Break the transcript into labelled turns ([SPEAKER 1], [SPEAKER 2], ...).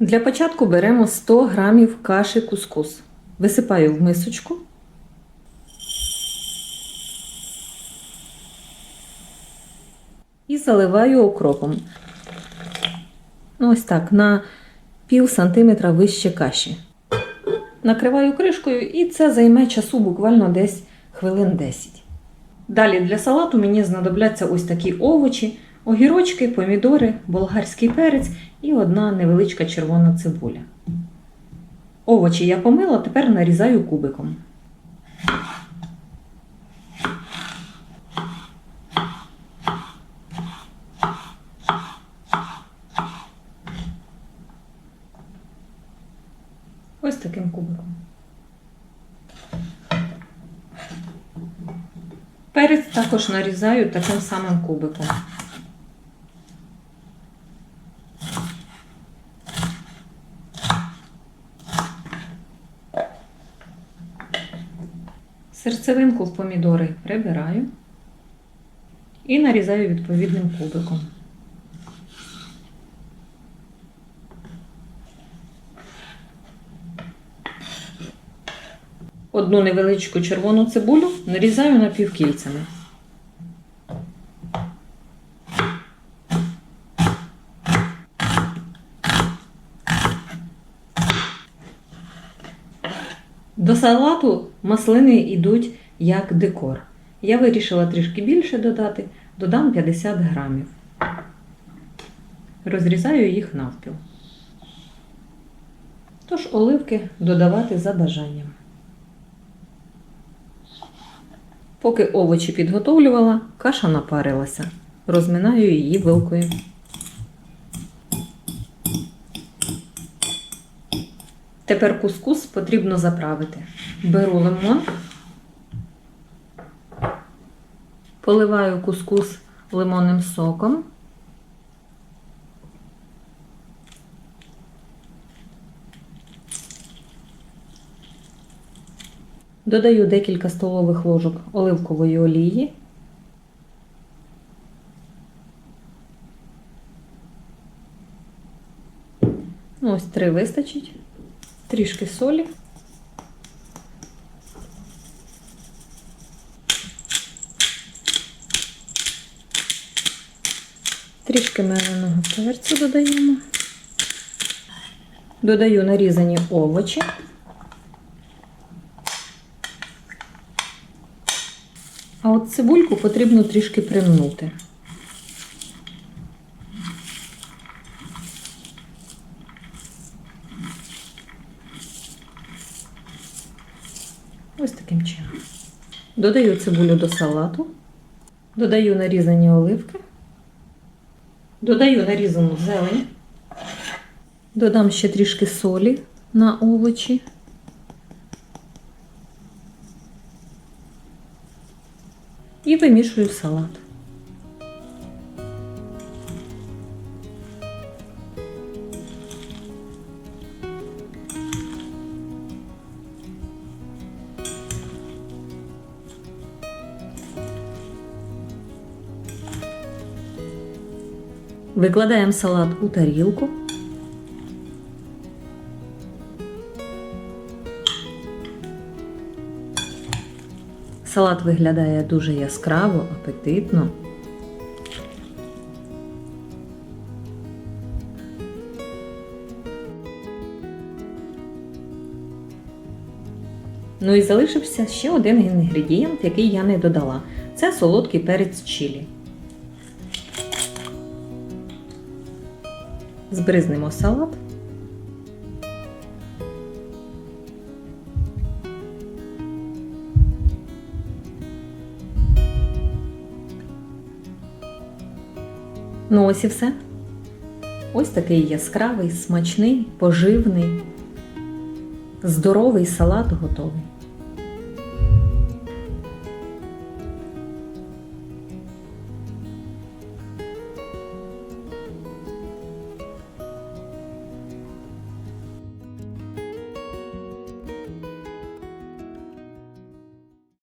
[SPEAKER 1] Для початку беремо 100 грамів каші кускус. Висипаю в мисочку. І заливаю окропом. Ну, ось так, на пів сантиметра вище каші. Накриваю кришкою і це займе часу буквально десь хвилин 10. Далі для салату мені знадобляться ось такі овочі, огірочки, помідори, болгарський перець і одна невеличка червона цибуля. Овочі я помила, тепер нарізаю кубиком. Ось таким кубиком. Перець також нарізаю таким самим кубиком. Серцевинку в помідори прибираю і нарізаю відповідним кубиком. Одну невеличку червону цибулю нарізаю напівкільцями. До салату маслини йдуть як декор. Я вирішила трішки більше додати, додам 50 грамів. Розрізаю їх навпіл. Тож оливки додавати за бажанням. Поки овочі підготовлювала, каша напарилася. Розминаю її вилкою. Тепер кускус потрібно заправити. Беру лимон, поливаю кускус лимонним соком. Додаю декілька столових ложок оливкової олії. Ось три вистачить. Трішки солі. Трішки меленого перцю додаємо. Додаю нарізані овочі. А от цибульку потрібно трішки примнути. Ось таким чином. Додаю цибулю до салату, додаю нарізані оливки, додаю нарізану зелень, додам ще трішки солі на овочі. і вимішую салат. Викладаємо салат у тарілку. Салат виглядає дуже яскраво, апетитно. Ну і залишився ще один інгредієнт, який я не додала. Це солодкий перець чилі. Збризнемо салат. Ну ось і все. Ось такий яскравий, смачний, поживний, здоровий салат готовий.